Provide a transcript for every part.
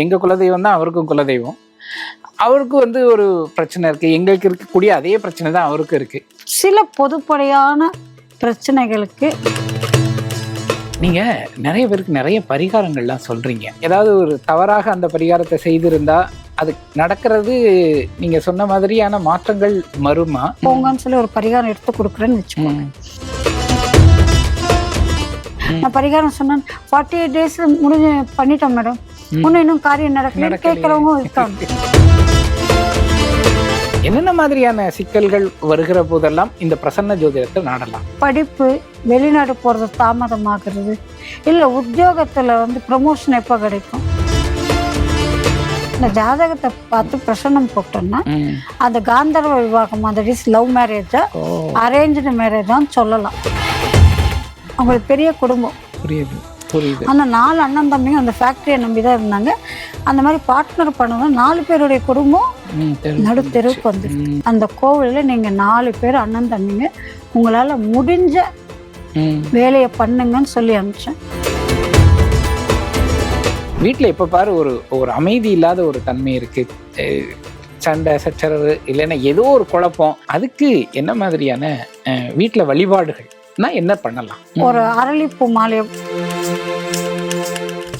எங்க குலதெய்வம் தான் அவருக்கும் குலதெய்வம். அவருக்கு வந்து ஒரு பிரச்சனை இருக்கு. எங்களுக்கு இருக்கக்கூடிய அதே பிரச்சனை தான் அவருக்கும் இருக்கு. சில பொதுப்படையான பிரச்சனைகளுக்கு நீங்க நிறைய பேருக்கு நிறைய பரிகாரங்கள்லாம் சொல்றீங்க. ஏதாவது ஒரு தவறாக அந்த பரிகாரத்தை செய்திருந்தா அது நடக்கிறது நீங்க சொன்ன மாதிரியான மாற்றங்கள் மறுமா போங்கன்னு சொல்லி ஒரு பரிகாரம் எடுத்து கொடுக்குறேன்னு வச்சுக்கோங்க. நான் பரிகாரம் சொன்னேன். ஃபார்ட்டி எயிட் டேஸ் முடிஞ்சு பண்ணிட்டோம் மேடம். இன்னும் இன்னும் காரியம் நடக்கல நடக்கலையே. கேட்குறவங்க இருக்காங்க. என்னென்ன மாதிரியான சிக்கல்கள் வருகிற போதெல்லாம் இந்த பிரசன்ன ஜோதிடத்தை நாடலாம்? படிப்பு வெளிநாடு போகிறது தாமதமாகிறது. இல்லை உத்தியோகத்தில் வந்து ப்ரமோஷன் எப்போ கிடைக்கும்? இந்த ஜாதகத்தை பார்த்து பிரசன்னம் போட்டோம்னா அந்த காந்தர்வ விவாகம் அந்த இஸ் லவ் மேரேஜா அரேஞ்சு மேரேஜான்னு சொல்லலாம். அவங்களுக்கு பெரிய குடும்பம். புரியுது. புரியுது. அந்த நாலு அண்ணன் தம்பிங்க அந்த ஃபேக்ட்ரியை நம்பி தான் இருந்தாங்க. அந்த மாதிரி பார்ட்னர் பண்ணதும் நாலு பேருடைய குடும்பம். நடுத்தெருவுக்கு ம், அந்த கோவிலில் நீங்கள் நாலு பேர் அண்ணன் தம்பிங்க உங்களால் முடிஞ்ச. வேலையை பண்ணுங்கன்னு சொல்லி அனுப்பிச்சேன். வீட்டில் எப்போ பாரு ஒரு ஒரு அமைதி இல்லாத ஒரு தன்மை இருக்கு. அஹ் சண்டை சச்சரவு இல்லைன்னா ஏதோ ஒரு குழப்பம். அதுக்கு என்ன மாதிரியான வீட்டில் வழிபாடுகள்னா என்ன பண்ணலாம்? ஒரு அரளிப்பூ மாலையை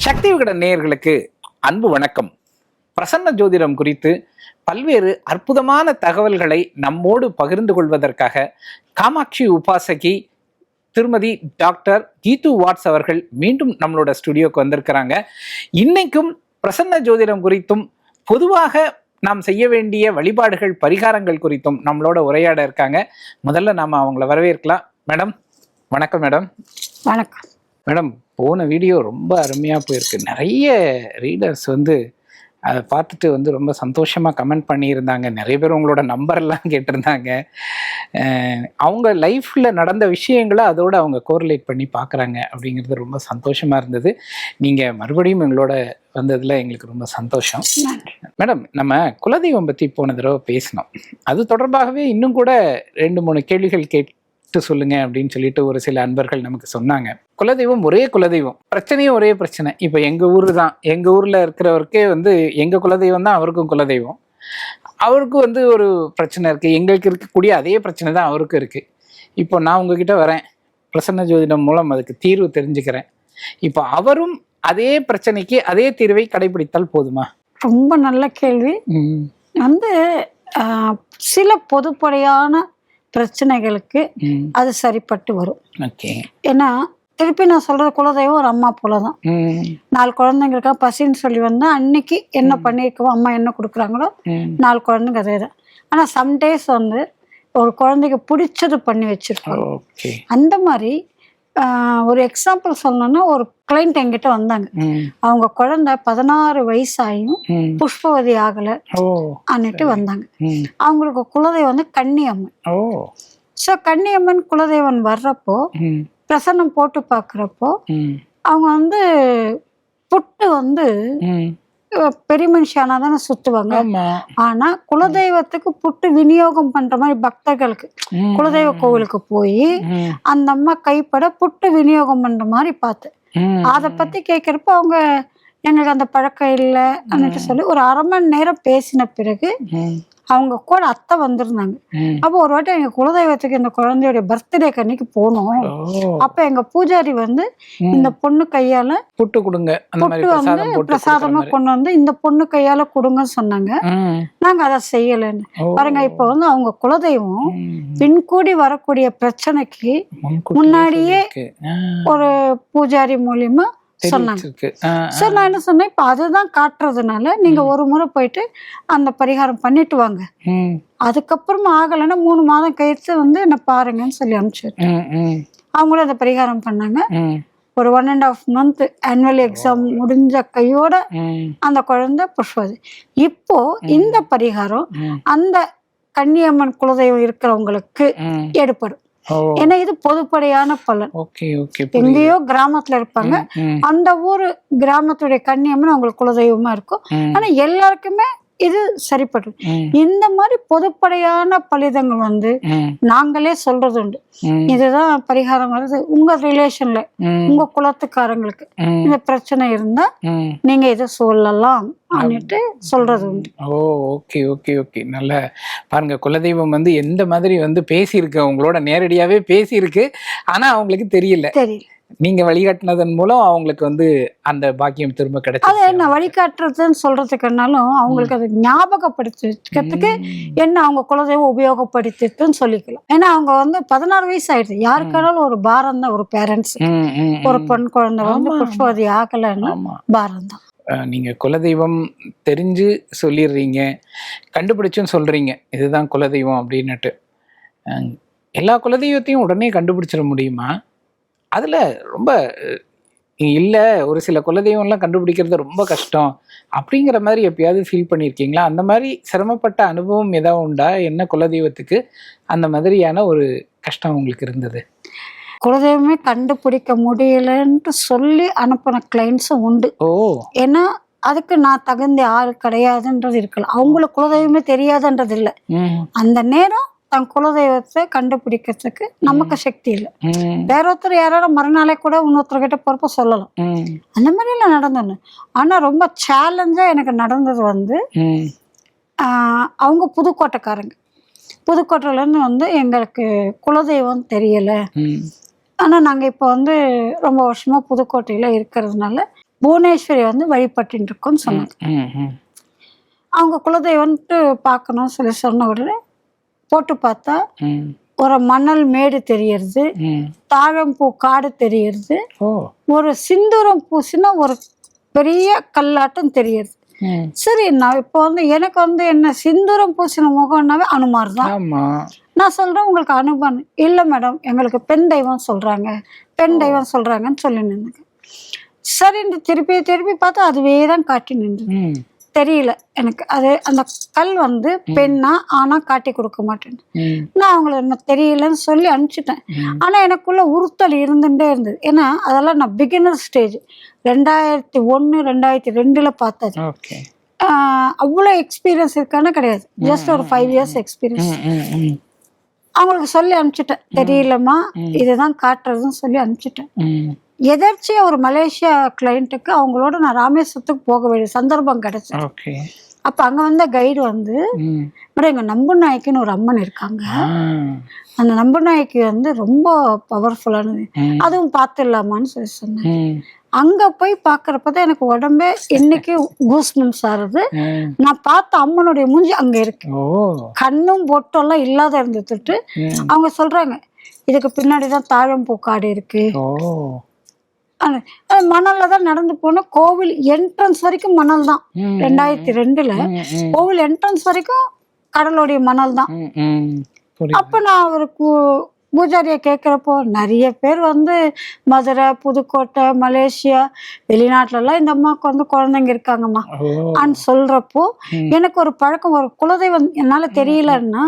சக்தி விகட நேயர்களுக்கு அன்பு வணக்கம். பிரசன்ன ஜோதிடம் குறித்து பல்வேறு அற்புதமான தகவல்களை நம்மோடு பகிர்ந்து கொள்வதற்காக காமாட்சி உபாசகி திருமதி டாக்டர் கீது வாட்ஸ் அவர்கள் மீண்டும் நம்மளோட ஸ்டுடியோக்கு வந்திருக்கிறாங்க. இன்னைக்கும் பிரசன்ன ஜோதிடம் குறித்தும் பொதுவாக நாம் செய்ய வேண்டிய வழிபாடுகள் பரிகாரங்கள் குறித்தும் நம்மளோட உரையாட இருக்காங்க. முதல்ல நாம அவங்கள வரவேற்கலாம். மேடம் வணக்கம் மேடம். வணக்கம். மேடம் போன வீடியோ ரொம்ப அருமையாக போயிருக்கு. நிறைய ரீடர்ஸ் வந்து அதை பார்த்துட்டு வந்து ரொம்ப சந்தோஷமாக கமெண்ட் பண்ணியிருந்தாங்க. நிறைய பேர் உங்களோட நம்பர்லாம் கேட்டிருந்தாங்க. அவங்க லைஃப்பில் நடந்த விஷயங்களை அதோட அவங்க கோரிலேட் பண்ணி பார்க்குறாங்க அப்படிங்கிறது ரொம்ப சந்தோஷமாக இருந்தது. நீங்கள் மறுபடியும் எங்களோட வந்ததில் எங்களுக்கு ரொம்ப சந்தோஷம். மேடம் நம்ம குலதெய்வம் பற்றி போன தடவை பேசினோம். அது தொடர்பாகவே இன்னும் கூட ரெண்டு மூணு கேள்விகள் கேட்டு சொல்லுங்க அப்படின்னு சொல்லிட்டு ஒரு சில அன்பர்கள் நமக்கு சொன்னாங்க. குலதெய்வம் ஒரே குலதெய்வம். பிரச்சனையும் ஒரே பிரச்சனை. இப்போ எங்கள் ஊர் தான். எங்கள் ஊரில் இருக்கிறவருக்கே வந்து எங்கள் குலதெய்வம் தான் அவருக்கும் குலதெய்வம். அவருக்கும் வந்து ஒரு பிரச்சனை இருக்குது எங்களுக்கு இருக்கக்கூடிய அதே பிரச்சனை தான் அவருக்கும் இருக்குது இப்போ நான் உங்ககிட்ட வரேன். பிரசன்ன ஜோதிடம் மூலம் அதுக்கு தீர்வு தெரிஞ்சுக்கிறேன். இப்போ அவரும் அதே பிரச்சனைக்கு அதே தீர்வை கடைபிடித்தால் போதுமா? ரொம்ப நல்ல கேள்வி. வந்து சில பொதுப்படையான பிரச்சனைகளுக்கு அது சரிப்பட்டு வரும். ஏன்னா திருப்பி நான் சொல்றது குலதெய்வம் ஒரு அம்மா போல தான் ம். நாலு குழந்தைங்களுக்கா பசின்னு சொல்லி வந்தா அன்னைக்கு என்ன பண்ணியிருக்கோம் அம்மா என்ன கொடுக்குறாங்களோ நாலு குழந்தைங்க அதே தான் ஆனால் சம்டேஸ் வந்து ஒரு குழந்தைக்கு பிடிச்சது பண்ணி வச்சிருக்கோம். அந்த மாதிரி ஒரு எக்ஸாம்பிள் சொல்லணும்னா ஒரு கிளைண்ட் என்கிட்ட வந்தாங்க. அவங்க குழந்தை பதினாறு வயசாயும் புஷ்பவதி ஆகலை அன்னிட்டு வந்தாங்க. அவங்களுக்கு குலதெய்வம் வந்து கன்னியம்மன். ஸோ கன்னியம்மன் குலதெய்வன் வர்றப்போ பிரசன்னம் போட்டு பார்க்குறப்போ அவங்க வந்து புட்டு வந்து பெரிய மனுஷியானா தானே சுத்துவாங்க. ஆனா குலதெய்வத்துக்கு புட்டு விநியோகம் பண்ற மாதிரி பக்தர்களுக்கு. குலதெய்வ கோவிலுக்கு போய் அந்த அம்மா கைப்பட புட்டு விநியோகம் பண்ற மாதிரி பார்த்தேன் ம். அதை பத்தி கேட்குறப்ப அவங்க எங்களுக்கு அந்த பழக்கம் இல்லை அன்னிட்டு சொல்லி ஒரு அரை மணி நேரம் பேசின பிறகு அவங்க கூட அத்தை வந்திருந்தாங்க. அப்போ ஒரு வாட்டி எங்க குலதெய்வத்துக்கு இந்த குழந்தையோட பர்த்டே அன்னைக்கு போனோம். அப்ப எங்க பூஜாரி வந்து. இந்த பொண்ணு கையால புட்டு கொடுங்க. புட்டு வந்து பிரசாதம். கொண்டு வந்து இந்த பொண்ணு கையால கொடுங்கன்னு சொன்னாங்க. நாங்க அதை செய்யலைன்னு. பாருங்க இப்போ வந்து அவங்க குலதெய்வம் ம். பின்கூடி வரக்கூடிய பிரச்சனைக்கு முன்னாடியே ஒரு பூஜாரி மூலியமா சொன்னாங்க. சரி நான் என்ன சொன்னேன்? இப்போ அதுதான் காட்டுறதுனால நீங்க ஒரு முறை போயிட்டு அந்த பரிகாரம் பண்ணிட்டு வாங்க. அதுக்கப்புறமா ஆகலைன்னா மூணு மாதம் கழித்து வந்து என்ன பாருங்கன்னு சொல்லி ம் அவங்களும் அந்த பரிகாரம் பண்ணாங்க. ஒரு one and half month annual exam முடிஞ்ச கையோட அந்த குழந்தை புஷ்பது இப்போ இந்த பரிகாரம். அந்த கன்னியம்மன் குலதெய்வம் இருக்கிறவங்களுக்கு ம். ஏற்படும் ஓ ஏன்னா இது பொதுப்படையான பலன். எங்கேயோ கிராமத்துல இருப்பாங்க. அந்த ஊர் கிராமத்துடைய கன்னியம்மன் அவங்களுக்கு குலதெய்வமா இருக்கும். ஆனா எல்லாருக்குமே இது சரிப்பட்டு. இந்த மாதிரி பொதுப்படையான பலிதங்கள் வந்து நாங்களே சொல்றது உண்டு. இதுதான் பரிகாரம் வருது. உங்க ரிலேஷன்ல உங்க குலத்துக்காரங்களுக்கு இந்த பிரச்சனை இருந்தா. நீங்க இதை சொல்லலாம் அப்படின்ட்டு சொல்றது உண்டு. Oh okay okay okay. நல்ல பாருங்க குலதெய்வம் வந்து எந்த மாதிரி வந்து பேசியிருக்கு அவங்களோட நேரடியாவே பேசியிருக்கு. ஆனா அவங்களுக்கு தெரியல. தெரியல. நீங்க வழிகாட்டினதன் மூலம் அவங்களுக்கு வந்து அந்த பாக்கியம் திரும்ப அது கிடைச்சு என்ன வழிகாட்டுறதுன்னு சொல்றதுக்குனாலும் அவங்களுக்கு அதை ஞாபகப்படுத்தி வச்சுக்கிறதுக்கு என்ன அவங்க குலதெய்வம் உபயோகப்படுத்திட்டுன்னு சொல்லிக்கலாம். ஏன்னா அவங்க வந்து பதினாறு வயசு ஆயிடுது யாருக்கானாலும் ஒரு பாரம் தான் ஒரு பேரண்ட்ஸ் ஒரு பெண் குழந்தை வந்து புஷ்பவதி ஆகலைன்னா பாரம் தான். நீங்க குலதெய்வம் தெரிஞ்சு சொல்லிடுறீங்க கண்டுபிடிச்சும் சொல்றீங்க. இதுதான் குலதெய்வம் அப்படின்னுட்டு. எல்லா குலதெய்வத்தையும் உடனே கண்டுபிடிச்சிட முடியுமா? அதுல ரொம்ப இல்ல ஒரு சில குலதெய்வம்லாம் கண்டுபிடிக்கிறது ரொம்ப கஷ்டம். அப்படிங்கிற மாதிரி எப்பயாவது ஃபீல் பண்ணியிருக்கீங்களா அந்த மாதிரி சிரமப்பட்ட அனுபவம் ஏதாவது உண்டா? என்ன குலதெய்வத்துக்கு அந்த மாதிரியான ஒரு கஷ்டம் உங்களுக்கு இருந்தது? குலதெய்வமே கண்டுபிடிக்க முடியலன்ட்டு சொல்லி அனுப்பின கிளைண்ட்ஸும் உண்டு. ஓ. ஏன்னா அதுக்கு நான் தகுந்த ஆள் கிடையாதுன்றது இருக்கலாம். அவங்களுக்கு குலதெய்வமே தெரியாதுன்றது இல்லை அந்த நேரம் தன் குலதெய்வத்தை கண்டுபிடிக்கிறதுக்கு நமக்கு சக்தி இல்லை. வேற ஒருத்தர் யாரோட மறுநாளே கூட இன்னொருத்தர்கிட்ட போறப்ப சொல்லலாம். அந்த மாதிரிலாம் நடந்தோன்னு ஆனா ரொம்ப சேலஞ்சா எனக்கு நடந்தது வந்து அவங்க புதுக்கோட்டைக்காரங்க. புதுக்கோட்டையிலேருந்து வந்து எங்களுக்கு குலதெய்வம் தெரியல. ஆனா நாங்க இப்போ வந்து ரொம்ப வருஷமா புதுக்கோட்டையில இருக்கிறதுனால புவனேஸ்வரி வந்து வழிபட்டுட்டு இருக்கோம்னு சொன்னாங்க. அவங்க குலதெய்வம்ட்டு பார்க்கணும்னு சொல்லி சொன்ன உடனே போட்டு பார்த்தா ஒரு மணல் மேடு தெரியறது தாழம்பூ காடு தெரியறது ஒரு சிந்தூரம் பூசினா ஒரு பெரிய கல்லாட்டம் தெரியுது சரி நான் இப்போ வந்து எனக்கு வந்து என்ன சிந்தூரம் பூசின முகம்னாவே அனுமார் தான். ஆமா. நான் சொல்றேன் உங்களுக்கு அனுபவம் இல்லை மேடம் எங்களுக்கு பெண் தெய்வம் சொல்றாங்க. பெண் தெய்வம் சொல்றாங்கன்னு சொல்லி நின்னுங்க. சரின்னு திருப்பி திருப்பி பார்த்தா அதுவே தான் காட்டி நின்று தெரியல. எனக்கு அது அந்த கல் வந்து பெண்ணா ஆனா காட்டி கொடுக்க மாட்டேன். நான் அவங்கள என்ன தெரியலன்னு சொல்லி அனுப்பிச்சிட்டேன். ஆனா எனக்குள்ள உறுத்தல் இருந்துட்டே இருந்தது. ஏன்னா அதெல்லாம் நான் பிகினர் ஸ்டேஜ் ரெண்டாயிரத்தி ஒன்று ரெண்டாயிரத்தி ரெண்டுல பார்த்தது. அவ்வளோ எக்ஸ்பீரியன்ஸ் இருக்கான கிடையாது. ஜஸ்ட் ஒரு ஃபைவ் இயர்ஸ் எக்ஸ்பீரியன்ஸ் அவங்களுக்கு சொல்லி அனுப்பிச்சிட்டேன். தெரியலம்மா இதுதான் காட்டுறதுன்னு சொல்லி அனுப்பிச்சிட்டேன். ம் எதர்ச்சியா ஒரு மலேசியா கிளைண்ட்டுக்கு அவங்களோட நான் ராமேஸ்வரத்துக்கு போக வேண்டிய சந்தர்ப்பம் கிடைச்சு. ஓகே. அப்ப அங்க வந்த கைடு வந்து மேடம் எங்க நம்புநாயக்கின்னு ஒரு அம்மன் இருக்காங்க. அந்த நம்புநாயக்கி வந்து ரொம்ப பவர்ஃபுல்லானது அதுவும் பார்த்துடலாமான்னு சொல்லி சொன்னேன் அங்க போய் பார்க்கறப்ப தான் எனக்கு உடம்பே இன்னைக்கு கூஸ்மம்ஸ் ஆறுது நான் பார்த்த அம்மனுடைய மூஞ்சி அங்க இருக்கு. கண்ணும் பொட்டெல்லாம் இல்லாத இருந்துட்டு அவங்க சொல்றாங்க இதுக்கு பின்னாடி தான் தாழம்பூ காடு இருக்கு. ஓ. அந்த- அந்த மணல்ல தான் நடந்து போனோம் கோவில் என்ட்ரன்ஸ் வரைக்கும் மணல் தான். ரெண்டாயிரத்தி ரெண்டுல கோவில் என்ட்ரன்ஸ் வரைக்கும் கடலுடைய மணல் தான். அப்ப நான் ஒரு கு- பூஜாரியை கேட்குறப்போ நிறைய பேர் வந்து மதுரை புதுக்கோட்டை மலேசியா வெளிநாட்டுல எல்லாம் இந்த அம்மாவுக்கு வந்து குழந்தைங்க இருக்காங்கம்மா. சொல்றப்போ ம். எனக்கு ஒரு பழக்கம் ஒரு குலதெய்வம் என்னால தெரியலன்னா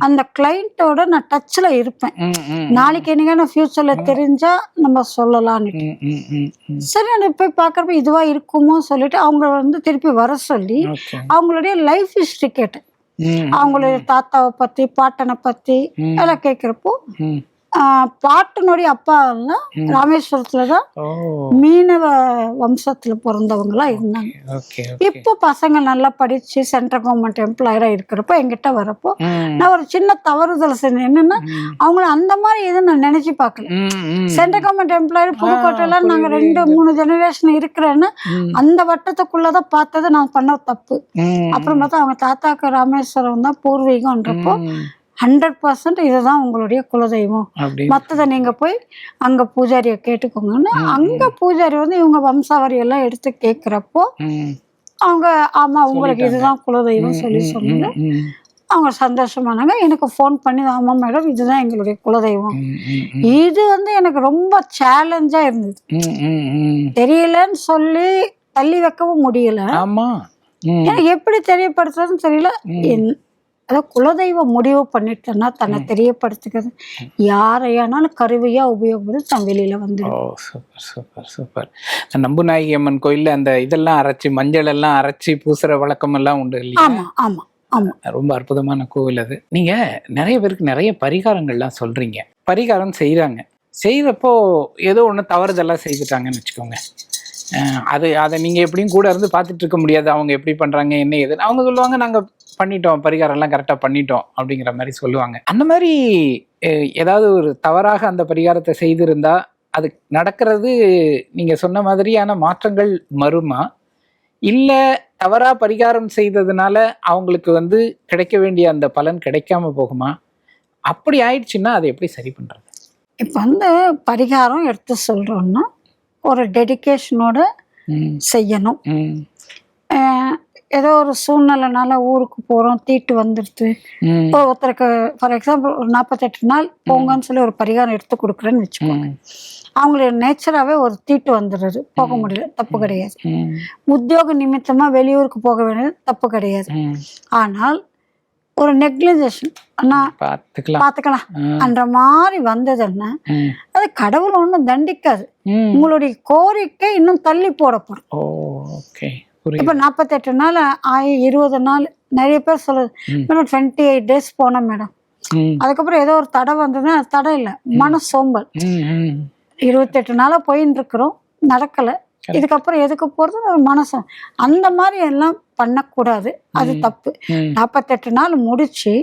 அந்த கிளைண்ட்டோட நான் டச்ல இருப்பேன். நாளைக்கு என்னங்க நான் ஃபியூச்சர்ல தெரிஞ்சா நம்ம ம் சரி நான் போய் பார்க்கறப்ப இதுவா இருக்குமோ சொல்லிட்டு அவங்க வந்து திருப்பி வர சொல்லி அவங்களுடைய லைஃப் ஹிஸ்டரி கேட்டேன். அவங்களுடைய தாத்தாவை பத்தி பாட்டனை பத்தி. எல்லாம் கேட்குறப்போ பாட்டனுடைய அப்பா ராமேஸ்வரத்துல தான் மீனவ வம்சத்துல பிறந்தவங்களா இருந்தாங்க. இப்போ பசங்க நல்லா படிச்சு சென்ட்ரல் கவர்மெண்ட் எம்ப்ளாயரா இருக்கிறப்போ என்கிட்ட வரப்போ நான் ஒரு சின்ன தவறுதல் செஞ்சேன் என்னன்னா அவங்கள அந்த மாதிரி எதுவும் நான் நினைச்சு பார்க்கல. சென்ட்ரல் கவர்மெண்ட் எம்ப்ளாயர் புதுக்கோட்டையில நாங்க ரெண்டு மூணு ஜெனரேஷன் இருக்கிறேன்னு. அந்த வட்டத்துக்குள்ளதான் பார்த்தது நான் பண்ண தப்பு. அப்புறம் பார்த்தா அவங்க தாத்தாக்கு ராமேஸ்வரம் தான் பூர்வீகம்ன்றப்போ. ஹண்ட்ரட் பர்சன்ட் இதுதான் உங்களுடைய குலதெய்வம். மற்றதை நீங்க போய் அங்க பூஜாரியை கேட்டுக்கோங்கன்னு அங்க பூஜாரி வந்து இவங்க வம்சாவரி எல்லாம் எடுத்து கேட்குறப்போ அவங்க ஆமா உங்களுக்கு இதுதான் குலதெய்வம் சொல்லி சொன்னாங்க. அவங்க சந்தோஷமானாங்க. எனக்கு ஃபோன் பண்ணி ஆமா மேடம் இதுதான் எங்களுடைய குலதெய்வம். இது வந்து எனக்கு ரொம்ப சேலஞ்சா இருந்தது. தெரியலன்னு சொல்லி தள்ளி வைக்கவும் முடியல. ஆமா. எப்படி தெரியப்படுத்துறதுன்னு தெரியல. அதாவது குலதெய்வம் முடிவு பண்ணிட்டேன்னா தன்னை தெரியப்படுத்திக்கிறது. யாரையானாலும் கருவியா உபயோகப்படுத்தி தன் வெளியில ஓ வந்துடும் சூப்பர் சூப்பர் சூப்பர். இந்த நம்புநாயகி அம்மன் கோயில்ல அந்த இதெல்லாம் அரைச்சி மஞ்சள் எல்லாம் அரைச்சி பூசுற வழக்கம் எல்லாம் உண்டு இல்லையா? ஆமா ஆமா ஆமா. ரொம்ப அற்புதமான கோவில் அது. நீங்க நிறைய பேருக்கு நிறைய பரிகாரங்கள்லாம் சொல்றீங்க. பரிகாரம் செய்றாங்க. செய்யறப்போ ஏதோ ஒன்று தவறுதெல்லாம் செய்துட்டாங்கன்னு வச்சுக்கோங்க. அது அதை நீங்க எப்படியும் கூட இருந்து பார்த்துட்டு இருக்க முடியாது. அவங்க எப்படி பண்றாங்க என்ன ஏது அவங்க சொல்லுவாங்க நாங்க பண்ணிட்டோம் பரிகாரம் எல்லாம் கரெக்டாக பண்ணிட்டோம் அப்படிங்கிற மாதிரி சொல்லுவாங்க. அந்த மாதிரி ஏதாவது ஒரு தவறாக அந்த பரிகாரத்தை செய்திருந்தா அது நடக்கிறது நீங்க சொன்ன மாதிரியான மாற்றங்கள் மறுமா இல்ல தவறா பரிகாரம் செய்ததுனால அவங்களுக்கு வந்து கிடைக்க வேண்டிய அந்த பலன் கிடைக்காம போகுமா? அப்படி ஆயிடுச்சுன்னா அதை எப்படி சரி பண்றது? இப்போ வந்து பரிகாரம் எடுத்து சொல்றோம்னா ஒரு டெடிகேஷனோட ம், செய்யணும். ஏதோ ஒரு சூழ்நிலைனால ஊருக்கு போறோம் தீட்டு வந்துடுது இப்போ ஒருத்தருக்கு ஃபார் எக்ஸாம்பிள் ஒரு நாற்பத்தெட்டு நாள் போங்கன்னு சொல்லி ஒரு பரிகாரம் எடுத்து கொடுக்குறேன்னு வச்சுக்கோங்க. ம், அவங்களுக்கு நேச்சராகவே ஒரு தீட்டு வந்துடுது. போக முடியல. தப்பு கிடையாது. உத்தியோக நிமித்தமா வெளியூருக்கு போக வேண்டியது தப்பு கிடையாது. ஆனால் ஒரு நெக்லிஜேஷன் ஆ, அந்த மாதிரி வந்ததுன்னா அது கடவுள் ஒன்றும் தண்டிக்காது. உங்களுடைய கோரிக்கை இன்னும் தள்ளி போடப்படும். இப்போ நாற்பத்தெட்டு நாள் ஆயி இருபது நாள் நிறைய பேர் சொல்லுது. மேடம் டுவெண்ட்டி எயிட் டேஸ் போனோம் மேடம் அதுக்கப்புறம் ஏதோ ஒரு தடை வந்ததுன்னா தடை இல்லை மன சோம்பல். இருபத்தெட்டு நாளா போயின்னு இருக்கிறோம் நடக்கல. இதுக்கப்புறம் எதுக்கு போறது? ஒரு மனசு அந்த மாதிரி எல்லாம் பண்ணக்கூடாது. அது தப்பு. நாற்பத்தெட்டு நாள் முடிச்சு.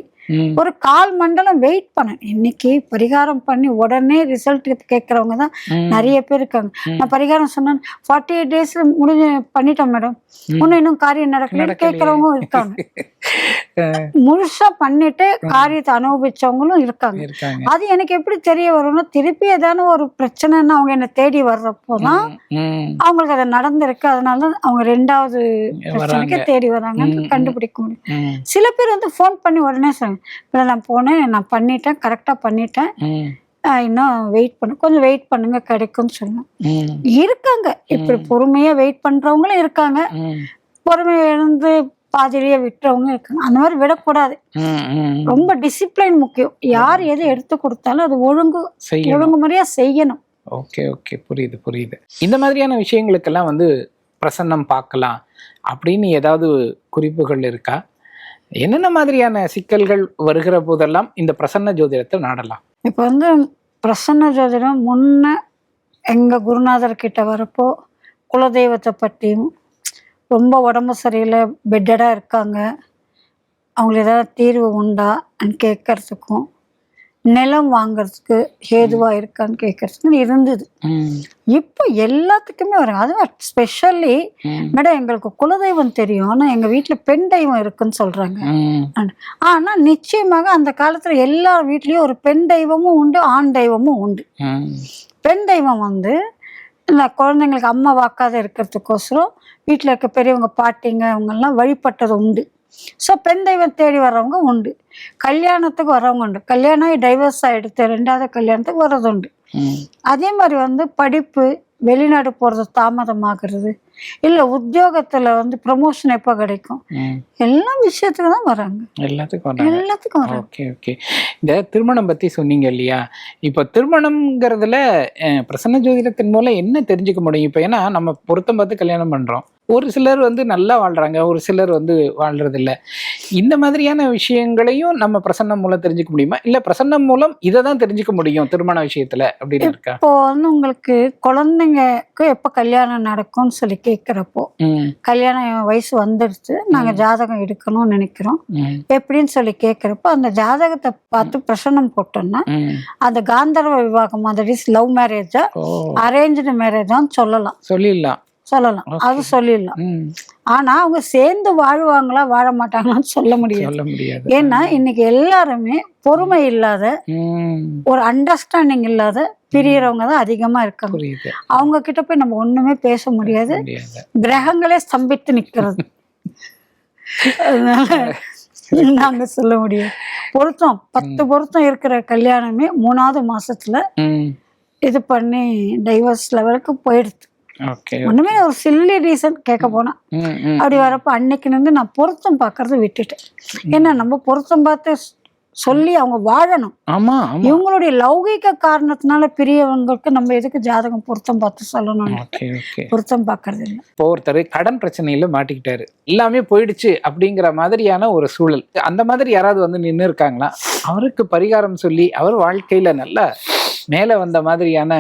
ஒரு கால் மண்டலம் வெயிட் பண்ண. இன்னைக்கு பரிகாரம் பண்ணி உடனே ரிசல்ட் கேட்கறவங்க தான். நிறைய பேர் இருக்காங்க. நான் பரிகாரம் சொன்னேன். ஃபார்ட்டி எயிட் டேஸ்ல முடிஞ்சு பண்ணிட்டோம் மேடம் இன்னும் இன்னும் காரியம் நடக்கல. கேட்கறவங்க இருக்காங்க. முழுசா பண்ணிட்டு காரியத்தை அனுபவிச்சவங்களும் இருக்காங்க. அது எனக்கு எப்படி தெரிய வரும்னா திருப்பி ஏதான ஒரு பிரச்சனைன்னு அவங்க என்ன தேடி வர்றப்போதான் அவங்களுக்கு அது நடந்திருக்கு. அதனால தான் அவங்க ரெண்டாவது பிரச்சனைக்கு. தேடி வராங்கன்னு கண்டுபிடிக்க முடியும். சில பேர் வந்து ஃபோன் பண்ணி உடனே சொல்லுங்க. "இல்லை, நான் போனேன் நான் பண்ணிட்டேன் கரெக்டா பண்ணிட்டேன். இன்னும் வெயிட் பண்ணு கொஞ்சம் வெயிட் பண்ணுங்க கிடைக்கும்னு ம், இருக்காங்க. இப்படி பொறுமையா வெயிட் பண்றவங்களும் இருக்காங்க. பொறுமையா இருந்து பாதிரியே விட்டுறவங்க இருக்காங்க. அந்த மாதிரி விடக்கூடாது. ரொம்ப டிசிப்ளின் முக்கியம். யார் எது எடுத்து கொடுத்தாலும் அது ஒழுங்கு ஒழுங்கு முறையா செய்யணும். Okay okay. புரியுது புரியுது. இந்த மாதிரியான விஷயங்களுக்கெல்லாம் வந்து பிரசன்னம் பார்க்கலாம் அப்படின்னு ஏதாவது குறிப்புகள் இருக்கா? என்னென்ன மாதிரியான சிக்கல்கள் வருகிற போதெல்லாம் இந்த பிரசன்ன ஜோதிடத்தை நாடலாம்? இப்போ வந்து பிரசன்ன ஜோதிடம் முன்ன எங்கள் குருநாதர் கிட்ட வரப்போ குலதெய்வத்தை பற்றியும் ரொம்ப உடம்பு சரியில்லை பெட்டடாக இருக்காங்க. அவங்களுக்கு ஏதாவது தீர்வு உண்டா? கேட்கறதுக்கும் நிலம் வாங்குறதுக்கு ஏதுவாக இருக்கான்னு கேட்கறதுக்கு இருந்தது. இப்போ எல்லாத்துக்குமே வரும் அதுவும் ஸ்பெஷலி ம், மேடம் எங்களுக்கு குலதெய்வம் தெரியும். ஆனால் எங்கள் வீட்டில் பெண் தெய்வம் இருக்குன்னு சொல்கிறாங்க ம், ஆனா நிச்சயமாக அந்த காலத்துல எல்லா வீட்லயும் ஒரு பெண் தெய்வமும் உண்டு ஆண் தெய்வமும் உண்டு. பெண் தெய்வம் வந்து இந்த குழந்தைங்களுக்கு அம்மா வாக்காத இருக்கிறதுக்கோசரம் வீட்டில் இருக்க பெரியவங்க பாட்டிங்க அவங்கெல்லாம் வழிபட்டது உண்டு. ஸோ பெண் தெய்வம் தேடி வர்றவங்க உண்டு. கல்யாணத்துக்கு வர்றவங்க உண்டு. கல்யாணம் டைவர்ஸ் ஆகிடுத்து ரெண்டாவது கல்யாணத்துக்கு வர்றது உண்டு. அதே மாதிரி வந்து படிப்பு வெளிநாடு போகிறது தாமதமாகிறது இல்லை உத்தியோகத்தில் வந்து ப்ரமோஷன் எப்போ கிடைக்கும். எல்லா விஷயத்துக்கு தான் வராங்க. எல்லாத்துக்கும் எல்லாத்துக்கும் வராங்க. Okay okay. இந்த திருமணம் பத்தி சொன்னீங்க இல்லையா? இப்போ திருமணம்ங்கிறதுல பிரசன்ன ஜோதிடத்தின் மூலம் என்ன தெரிஞ்சுக்க முடியும்? இப்போ ஏன்னா நம்ம பொருத்தம் பார்த்து கல்யாணம் பண்றோம். ஒரு சிலர் வந்து நல்லா வாழ்றாங்க ஒரு சிலர் வந்து வாழ்றது இல்ல இந்த மாதிரியான விஷயங்களையும் நம்ம பிரசன்னம் மூலம் தெரிஞ்சுக்க முடியுமா? இல்ல பிரசன்னம் மூலம் இதை தான் தெரிஞ்சுக்க முடியும் திருமண விஷயத்துல அப்படின்னு இருக்கா? இப்போ வந்து உங்களுக்கு குழந்தைங்களுக்கு எப்போ கல்யாணம் நடக்கும்னு சொல்லி கேட்குறப்போ கல்யாணம் வயசு வந்துடுச்சு நாங்கள் ஜாதகம் எடுக்கணும்னு நினைக்கிறோம். எப்படின்னு சொல்லி கேட்குறப்போ அந்த ஜாதகத்தை பார்த்து பிரசன்னம் போட்டோம்னா. அந்த காந்தர்வ விவாகம் இஸ் லவ் மேரேஜா அரேஞ்சு மேரேஜான்னு சொல்லலாம். சொல்லிடலாம். சொல்லலாம். அது சொல்லிடலாம். ஆனா அவங்க சேர்ந்து வாழ்வாங்களா வாழ மாட்டாங்களான்னு சொல்ல முடியாது. ஏன்னா இன்னைக்கு எல்லாருமே பொறுமை இல்லாத ஒரு அண்டர்ஸ்டாண்டிங் இல்லாத பிரியறவங்க தான் அதிகமா இருக்காங்க. அவங்க கிட்ட போய் நம்ம ஒண்ணுமே பேச முடியாது. கிரகங்களே ஸ்தம்பித்து நிக்கிறது. அதனால நாங்க சொல்ல முடியும் பொருத்தம் பத்து பொருத்தம் இருக்கிற கல்யாணமே மூணாவது மாசத்துல இது பண்ணி டைவர்ஸ் லெவலுக்கு போயிடுது. ஒண்ணுமே ஒரு சில்லி ரீசன் கேட்க போனா. அப்படி வரப்ப அன்னைக்கு இருந்து நான் பொருத்தம் பார்க்கறத விட்டுட்டேன். ஏன்னா நம்ம பொருத்தம் பார்த்து சொல்லி அவங்க வாழணும். ஆமா இவங்களுடைய லௌகிக காரணத்தினால பெரியவங்களுக்கு நம்ம எதுக்கு ஜாதகம் பொருத்தம் பார்த்து சொல்லணும் பொருத்தம் பார்க்கறது இல்லை. இப்போ ஒருத்தர் கடன் பிரச்சனையில மாட்டிக்கிட்டாரு. எல்லாமே போயிடுச்சு அப்படிங்கிற மாதிரியான ஒரு சூழல். அந்த மாதிரி யாராவது வந்து நின்று இருக்காங்களா? அவருக்கு பரிகாரம் சொல்லி அவர் வாழ்க்கையில நல்லா மேல வந்த மாதிரியான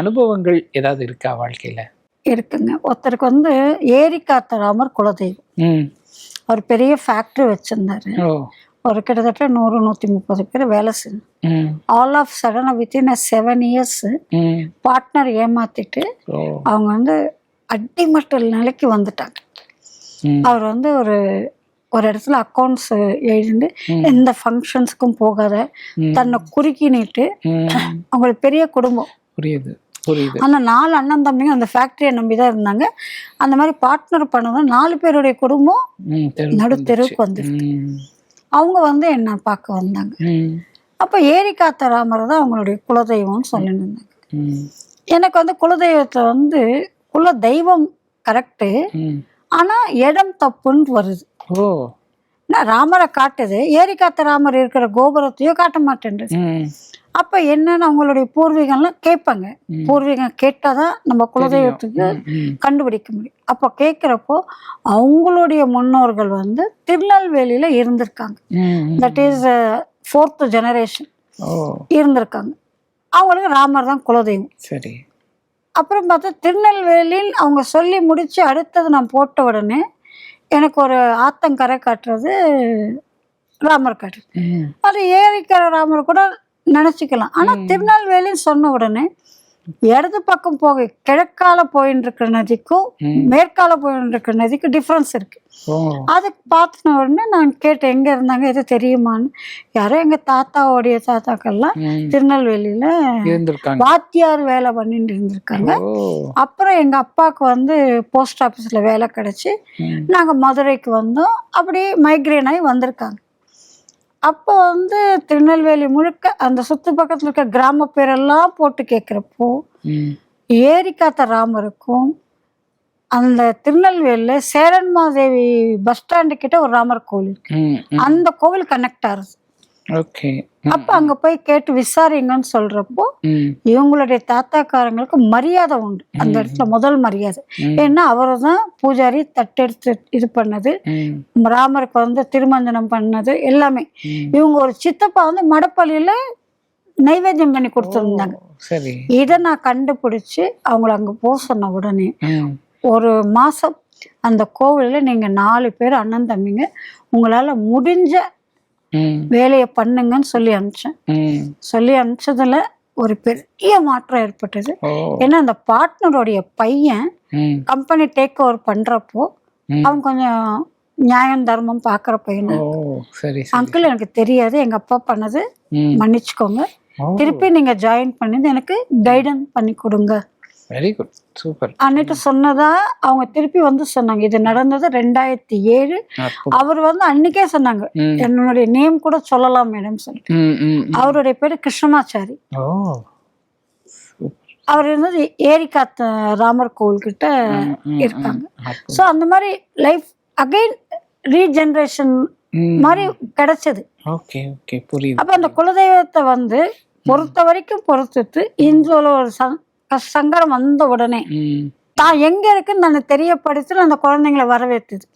அனுபவங்கள் ஏதாவது இருக்கா வாழ்க்கையில? இருக்குங்க. ஒருத்தருக்கு வந்து ஏரி காத்தராமர் குலதெய்வம். அவர் பெரிய ஃபேக்ட்ரி வச்சிருந்தாரு. ஒரு கிட்டத்தட்ட நூறு நூற்றி முப்பது பேர் வேலை செஞ்சு. ம். All of sudden within seven years partner ஏமாத்திட்டு அவங்க வந்து அடிமட்ட நிலைக்கு வந்துட்டாங்க. அவர் வந்து ஒரு ஒரு இடத்துல அக்கௌண்ட்ஸ் எழுதிட்டு எந்த ஃபங்க்ஷன்ஸுக்கும் போகாத. தன்னை குறுக்கினிட்டு அவங்களுக்கு பெரிய குடும்பம். புரியுது. புரியுது. அந்த நாலு அண்ணன் தம்பிங்க அந்த ஃபேக்ட்ரியை நம்பி தான் இருந்தாங்க. அந்த மாதிரி பார்ட்னர் பண்ணதும் நாலு பேருடைய குடும்பம் ம் தெரு நடு தெருவுக்கு வந்துருச்சு ம். அவங்க வந்து என்ன பார்க்க வந்தாங்க. அப்போ ஏரி காத்த ராமர் தான் அவங்களுடைய குலதெய்வம்னு சொல்லிட்டு இருந்தாங்க. எனக்கு வந்து குலதெய்வத்தை வந்து குல தெய்வம் கரெக்டு ஆனால் இடம் தப்புன்னு வருது. ஓ. நான் ராமரை காட்டுது. ஏரி காத்த ராமர் இருக்கிற கோபுரத்தையோ காட்ட மாட்டேன்றது. அப்போ என்னன்னு அவங்களுடைய பூர்வீகம்லாம் கேட்பாங்க. பூர்வீகம் கேட்டால் தான் நம்ம குலதெய்வத்துக்கு கண்டுபிடிக்க முடியும். அப்போ கேட்குறப்போ அவங்களுடைய முன்னோர்கள் வந்து திருநெல்வேலியில் இருந்திருக்காங்க. தட் இஸ் ஃபோர்த்து ஜெனரேஷன் இருந்திருக்காங்க. அவங்களுக்கு ராமர் தான் குலதெய்வம். சரி. அப்புறம் பார்த்தா திருநெல்வேலியில் அவங்க சொல்லி முடிச்சு அடுத்தது நான் போட்ட உடனே எனக்கு ஒரு ஆத்தங்கரை காட்டுறது ராமர் காட்டுறது அது ஏரிக்கரை ராமர் கூட நினச்சிக்கலாம். ஆனால் திருநெல்வேலின்னு சொன்ன உடனே இடது பக்கம் போக கிழக்கால போயின்னு இருக்கிற நதிக்கும். மேற்கால போயின்னு இருக்கிற நதிக்கும் டிஃப்ரென்ஸ் இருக்கு. அதுக்கு பார்த்தின உடனே நான் கேட்டேன் எங்கே இருந்தாங்க? எது தெரியுமான்னு? யாரோ எங்கள் தாத்தாவோடைய தாத்தாக்கள்லாம் ம். திருநெல்வேலியில் வாத்தியார் வேலை பண்ணிட்டு இருந்திருக்காங்க. அப்புறம் எங்கள் அப்பாவுக்கு வந்து போஸ்ட் ஆஃபீஸில் வேலை கிடச்சி ம். நாங்கள் மதுரைக்கு வந்தோம். அப்படியே மைக்ரேன் ஆகி வந்திருக்காங்க. அப்போ வந்து திருநெல்வேலி முழுக்க அந்த சுற்று பக்கத்தில் இருக்க கிராம பேரெல்லாம் போட்டு கேட்குறப்போ ஏரிக்காத்த ராமருக்கும் அந்த திருநெல்வேலியில் சேரன்மாதேவி பஸ் ஸ்டாண்டு கிட்ட ஒரு ராமர் கோவில் அந்த கோவில் கனெக்ட் ஆகுது அப்போ அங்கே போய் கேட்டு விசாரிங்கன்னு சொல்கிறப்போ ம். இவங்களுடைய தாத்தாக்காரங்களுக்கு மரியாதை உண்டு. அந்த இடத்துல முதல் மரியாதை. ஏன்னா அவரை தான் பூஜாரி தட்டெடுத்து இது பண்ணது. ராமருக்கு வந்து திருமஞ்சனம் பண்ணது எல்லாமே. இவங்க ஒரு சித்தப்பா வந்து மடப்பள்ளியில நைவேத்தியம் பண்ணி கொடுத்துருந்தாங்க. இதை நான் கண்டுபிடிச்சு அவங்கள அங்கே போக சொன்ன உடனே ஒரு மாதம் அந்த கோவிலில் நீங்கள் நாலு பேர் அண்ணன் தம்பிங்க உங்களால் முடிஞ்ச வேலையை பண்ணுங்கன்னு சொல்லி அனுப்பிச்சேன். சொல்லி அனுப்பிச்சதுல ஒரு பெரிய மாற்றம் ஏற்பட்டது. ஏன்னா அந்த பார்ட்னருடைய பையன் கம்பெனி டேக் ஓவர் பண்ணுறப்போ ம். அவன் கொஞ்சம் நியாயம் தர்மம் பார்க்குற பையன். அங்கிள் எனக்கு தெரியாது. எங்கள் அப்பா பண்ணது மன்னிச்சுக்கோங்க. திருப்பி நீங்கள் ஜாயின் பண்ணி எனக்கு கைடன்ஸ் பண்ணி கொடுங்க. வெரி குட் சூப்பர் அன்னைக்கு சொன்னதா அவங்க திருப்பி வந்து சொன்னாங்க. இது நடந்தது ரெண்டாயிரத்தி ஏழு. அவர் வந்து அன்னைக்கே சொன்னாங்க. ம் என்னுடைய நேம் கூட சொல்லலாம் மேடம் சொல்லி ம் ம் ம். அவருடைய பேர் கிருஷ்ணமாச்சாரி. ஓ அவர் இருந்தது ஏரிக்காத்த ராமர் கோவில் கிட்ட ம், இருக்காங்க. ஸோ அந்த மாதிரி லைஃப் அகைன் ரீஜென்ரேஷன். மாதிரி கிடைச்சது. அப்போ அந்த குலதெய்வத்தை வந்து பொறுத்த வரைக்கும் பொறுத்துட்டு இந்துல ஒரு சங்கடம் வந்த உடனே தான் எங்க இருக்குன்னு தன்னை தெரியப்படுத்தி அந்த குழந்தைங்களை வரவேற்றுது.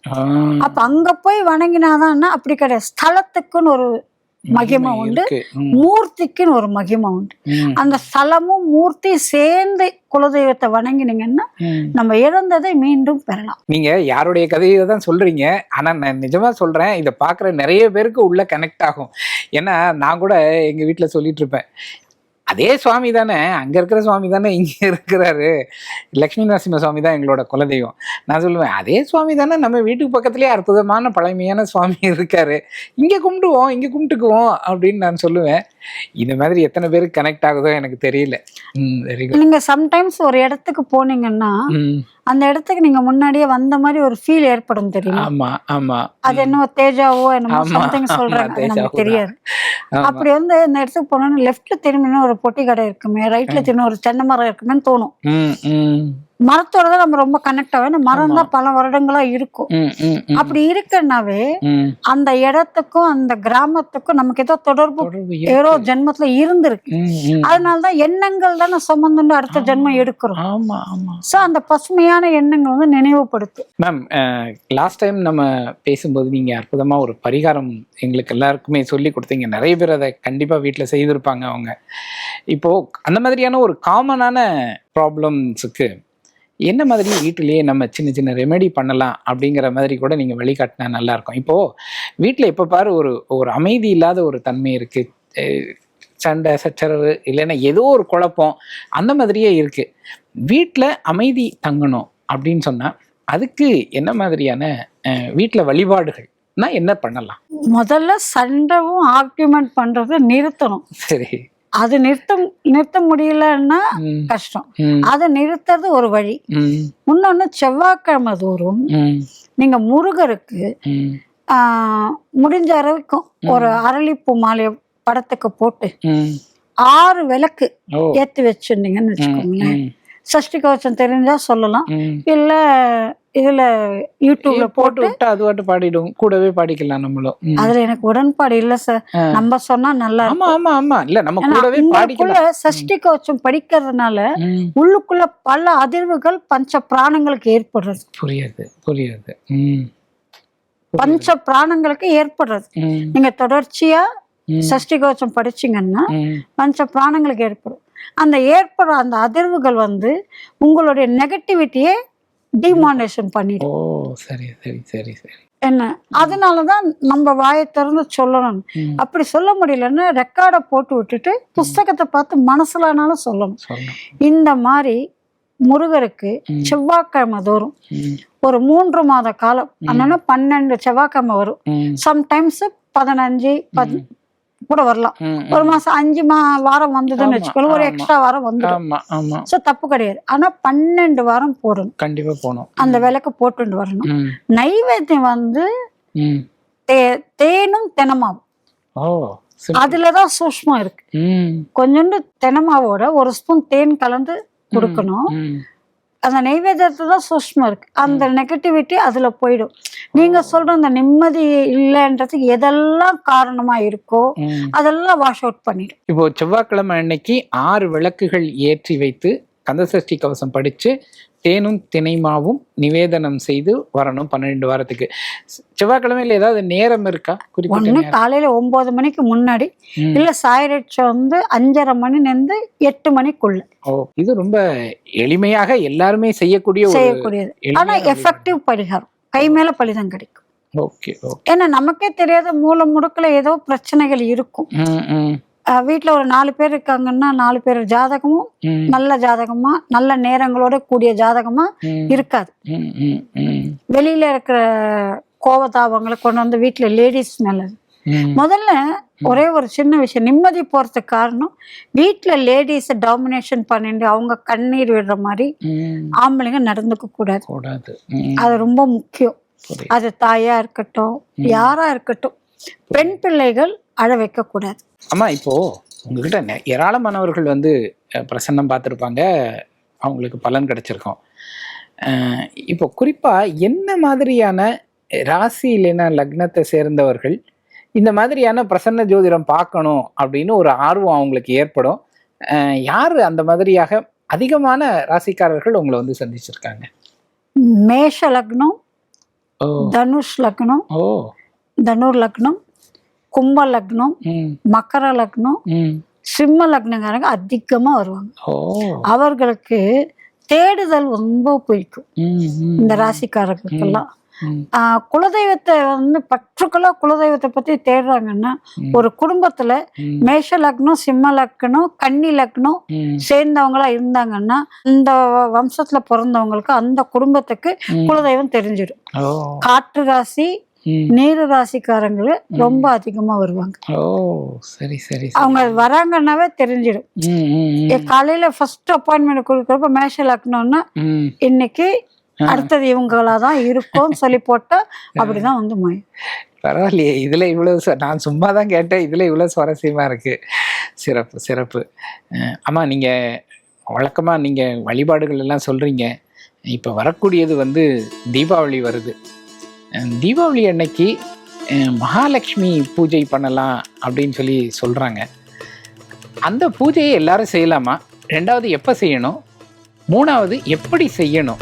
அப்ப அங்க போய் வணங்கினாதான் அப்படி கிடையாது. ஸ்தலத்துக்குன்னு ஒரு மகிமை உண்டு. மூர்த்திக்குன்னு ஒரு மகிமை உண்டு. அந்த ஸ்தலமும் மூர்த்தி சேர்ந்து குலதெய்வத்தை வணங்கினீங்கன்னா. நம்ம இழந்ததை மீண்டும் பெறலாம். நீங்க யாருடைய கதையை தான் சொல்றீங்க. ஆனா நான் நிஜமா சொல்றேன் இதை பாக்குற நிறைய பேருக்கு உள்ள கனெக்ட் ஆகும். ஏன்னா நான் கூட எங்க வீட்ல சொல்லிட்டு இருப்பேன். அதே சுவாமி தானே. அங்க இருக்கிற சுவாமி தானே இங்க இருக்கிறாரு. லக்ஷ்மி நரசிம்ம சுவாமி தான் எங்களோட குலதெய்வம். நான் சொல்லுவேன் அதே சுவாமி தானே நம்ம வீட்டுக்கு பக்கத்துலயே அற்புதமான பழமையான சுவாமி இருக்காரு. இங்க கும்பிடுவோம் இங்க கும்பிட்டுக்குவோம் அப்படின்னு நான் சொல்லுவேன். இந்த மாதிரி எத்தனை பேருக்கு கனெக்ட் ஆகுதோ எனக்கு தெரியல. வெரி குட் நீங்க சம்டைம்ஸ் ஒரு இடத்துக்கு போனீங்கன்னா அந்த இடத்துக்கு நீங்க முன்னாடியே வந்த மாதிரி ஒரு ஃபீல் ஏற்படும் தெரியுமா? ஆமா ஆமா. அது என்னவோ தேஜாவோ என்னமோ சம்திங் சொல்றாங்க. நமக்கு. தெரியாது. அப்படி வந்து இந்த இடத்துக்கு போனோம்னா லெஃப்ட்ல திரும்பினா ஒரு பொட்டி கடை இருக்குமே ரைட்ல திரும்ப ஒரு தென்னை மரம் இருக்குமேன்னு தோணும். மரத்தோட தான் நம்ம ரொம்ப கனெக்ட் ஆகும். மரம் தான் பல வருடங்களா இருக்கும். அப்படி இருக்கனாவே. அந்த இடத்துக்கும் அந்த கிராமத்துக்கும் நமக்கு ஏதோ தொடர்பு ஏதோ ஜென்மத்துல இருந்திருக்கு. அதனாலதான் எண்ணங்கள் தானே சுமந்துண்டு அடுத்த ஜென்மம் எடுக்கிறோம். ஆமா ஆமா. சோ அந்த பசுமையான எண்ணங்கள் வந்து நினைவுபடுத்து மேம் லாஸ்ட் டைம் நம்ம பேசும்போது நீங்கள் அற்புதமாக ஒரு பரிகாரம் எங்களுக்கு எல்லாருக்குமே சொல்லி கொடுத்தீங்க. நிறைய பேர் அதை கண்டிப்பாக வீட்டில் செய்திருப்பாங்க அவங்க. இப்போது அந்த மாதிரியான ஒரு காமனான ப்ராப்ளம்ஸுக்கு என்ன மாதிரி வீட்டிலேயே நம்ம சின்ன சின்ன ரெமெடி பண்ணலாம் அப்படிங்கிற மாதிரி கூட நீங்கள் வழிகாட்டினா நல்லாயிருக்கும். இப்போது வீட்டில் எப்போ பாரு ஒரு ஒரு அமைதி இல்லாத ஒரு தன்மை இருக்குது சண்டை சச்சரவு இல்லைன்னா ஏதோ ஒரு குழப்பம் அந்த மாதிரியே இருக்குது வீட்டில் அமைதி தங்கணும் அப்படின்னு சொன்னால் அதுக்கு என்ன மாதிரியான வீட்டில் வழிபாடுகள்னா என்ன பண்ணலாம்? முதல்ல சண்டைவும் ஆர்குமெண்ட் பண்றதை நிறுத்தணும். சரி. அது நிறுத்த நிறுத்த முடியலன்னா கஷ்டம். அதை நிறுத்துறது ஒரு வழி. இன்னொன்னு செவ்வாய்க்கிழமை தோறும் நீங்க முருகருக்கு முடிஞ்ச வரைக்கும் ஒரு அரளிப்பூ மாலைய படத்துக்கு போட்டு. ஆறு விளக்கு ஏத்தி வச்சிருந்தீங்கன்னு வச்சுக்கோங்களேன். சஷ்டி கவச்சம் தெரிஞ்சா சொல்லலாம். இல்ல இதுல யூடியூப்ல போட்டு விட்டா அது பாட்டு பாடிடும். கூடவே பாடிக்கலாம் நம்மளும். அதுல எனக்கு உடன்பாடு இல்ல சார். நம்ம சொன்னா நல்லா ஆமா ஆமா ஆமா. இல்ல நம்ம கூடவே பாடிக்கலாம். சஷ்டி கவச்சம் படிக்கிறதுனால உள்ளுக்குள்ள பல அதிர்வுகள் பஞ்ச பிராணங்களுக்கு ஏற்படுறது. புரியுது புரியுது. பஞ்ச பிராணங்களுக்கு ஏற்படுறது. நீங்க தொடர்ச்சியா சஷ்டி கவச்சம் படிச்சீங்கன்னா. பஞ்ச பிராணங்களுக்கு ஏற்படும். அந்த ஏற்படுற அந்த அதிர்வுகள் வந்து உங்களுடைய நெகட்டிவிட்டியை டிமானேஷன் பண்ணிடும். ஓ சரி சரி சரி சரி. என்ன? அதனாலதான் நம்ம வாயை திறந்து சொல்லணும். அப்படி சொல்ல முடியலன்னா ரெக்கார்டை போட்டு விட்டுட்டு புஸ்தகத்தை பார்த்து மனசுலனாலும் சொல்லணும். சொல்லணும். இந்த மாதிரி முருகருக்கு. செவ்வாய்க்கிழமை தோறும் ஒரு மூன்று மாத காலம் அதனால பன்னெண்டு செவ்வாய்க்கிழமை வரும். சம்டைம்ஸ் பதினஞ்சு பத் கூட வரலாம். ஒரு மாசம் அஞ்சு மா வாரம் வந்ததுன்னு வச்சுக்கோங்க. ஒரு. எக்ஸ்ட்ரா வாரம் வந்துடும். ஸோ தப்பு கிடையாது. ஆனா பன்னெண்டு வாரம் போடணும். கண்டிப்பா போகணும் அந்த விளக்கு போட்டுட்டு வரணும். நைவேத்தியம் வந்து தேனும் தெனமாவும். அதுலதான் சூஷ்மம் இருக்கு. கொஞ்சோண்டு தெனமாவோட ஒரு ஸ்பூன் தேன் கலந்து கொடுக்கணும். அந்த நைவேத்தியத்துல தான் சூஷ்மம் இருக்கு. அந்த நெகட்டிவிட்டி அதுல போயிடும். நீங்க சொல்ற அந்த நிம்மதி இல்லைன்றதுக்கு எதெல்லாம் காரணமா இருக்கோ. அதெல்லாம் வாஷ் அவுட் பண்ணிடும். இப்போ செவ்வாய்க்கிழமை அன்னைக்கு ஆறு விளக்குகள் ஏற்றி வைத்து கந்தசஷ்டி கவசம் படிச்சு தேனும் தினைமாவும் நிவேதனம் செய்து வரணும் பன்னிரெண்டு வாரத்துக்கு. செவ்வாய்க்கிழமையில ஏதாவது நேரம் இருக்கா? நேரம். காலையில ஒன்பது மணிக்கு முன்னாடி. இல்ல சாயிரட்ச வந்து அஞ்சரை மணில இருந்து எட்டு மணிக்குள்ள. ஓ இது ரொம்ப எளிமையாக எல்லாருமே செய்யக்கூடிய செய்யக்கூடியது. ஆனா எஃபெக்டிவ் பரிகாரம். கை மேல பலிதம் கிடைக்கும். Okay okay. ஏன்னா நமக்கே தெரியாத மூல முடுக்குல ஏதோ பிரச்சனைகள் இருக்கும். வீட்ல ஒரு நாலு பேர் இருக்காங்கன்னா நாலு பேர் ஜாதகமும் நல்ல ஜாதகமா நல்ல நேரங்களோட கூடிய ஜாதகமா இருக்காது. வெளியில இருக்கிற கோவதாபங்களை கொண்டு வந்து வீட்ல லேடிஸ் ம். முதல்ல ஒரே ஒரு சின்ன விஷயம் நிம்மதி போறதுக்கு காரணம் வீட்ல லேடிஸ் டாமினேஷன் பண்ணிட்டு அவங்க கண்ணீர் விடுற மாதிரி ஆம்பளைங்க நடந்துக்க கூடாது. அது ரொம்ப முக்கியம். அது தாயா இருக்கட்டும் யாரா இருக்கட்டும் பெண் பிள்ளைகள் அழ வைக்க கூடாது அம்மா இப்போ உங்ககிட்ட ஏராளமானவர்கள் வந்து பிரசன்னம் பார்த்துருப்பாங்க. அவங்களுக்கு பலன் கிடைச்சிருக்கும். இப்போ குறிப்பா என்ன மாதிரியான ராசி இல்லைன்னா லக்னத்தை சேர்ந்தவர்கள் இந்த மாதிரியான பிரசன்ன ஜோதிடம் பார்க்கணும் அப்படின்னு ஒரு ஆர்வம் அவங்களுக்கு ஏற்படும். யாரு அந்த மாதிரியாக அதிகமான ராசிக்காரர்கள் உங்களை வந்து சந்திச்சிருக்காங்க? மேஷ லக்னம் ஓ. தனுஷ் லக்னம் ஓ. தனுர் லக்னம் கும்ப லக்னம் மக்கர லக்னம் சிம்ம லக்னக்காரங்க அதிகமா வருவாங்க. அவர்களுக்கு தேடுதல் ரொம்ப பிடிக்கும். இந்த ராசிக்காரர்களுக்கெல்லாம். குலதெய்வத்தை வந்து பற்றுக்களா குலதெய்வத்தை பத்தி தேடுறாங்கன்னா. ஒரு குடும்பத்துல மேஷ லக்னம் சிம்ம லக்னம் கன்னி லக்னம் சேர்ந்தவங்களா இருந்தாங்கன்னா அந்த வம்சத்துல பிறந்தவங்களுக்கு அந்த குடும்பத்துக்கு. குலதெய்வம் தெரிஞ்சிடும். காற்று ராசி நீர் ராசிக்காரங்களு ரொம்ப அதிகமா வருவாங்க. ஓ சரி சரி. அவங்க வராங்கன்னாவே தெரிஞ்சிடும். காலையில ஃபர்ஸ்ட் அப்பாயின்மெண்ட் கொடுக்குறப்ப மேஷ லக்னம்னா. இன்னைக்கு அடுத்தது இவங்களா தான் இருக்கும்னு சொல்லி போட்டா அப்படிதான் வந்து மாயும். பரவாயில்லையே இதுல இவ்வளவு நான் சும்மா தான் கேட்டேன் இதுல இவ்வளவு சுவாரஸ்யமா இருக்கு. சிறப்பு சிறப்பு. அம்மா நீங்க வழக்கமா நீங்க வழிபாடுகள் எல்லாம் சொல்றீங்க. இப்போ வரக்கூடியது வந்து தீபாவளி வருது. தீபாவளி அன்னைக்கு மகாலட்சுமி பூஜை பண்ணலாம் அப்படின்னு சொல்லி சொல்கிறாங்க அந்த பூஜையை எல்லாரும் செய்யலாமா? ரெண்டாவது எப்போ செய்யணும்? மூணாவது எப்படி செய்யணும்?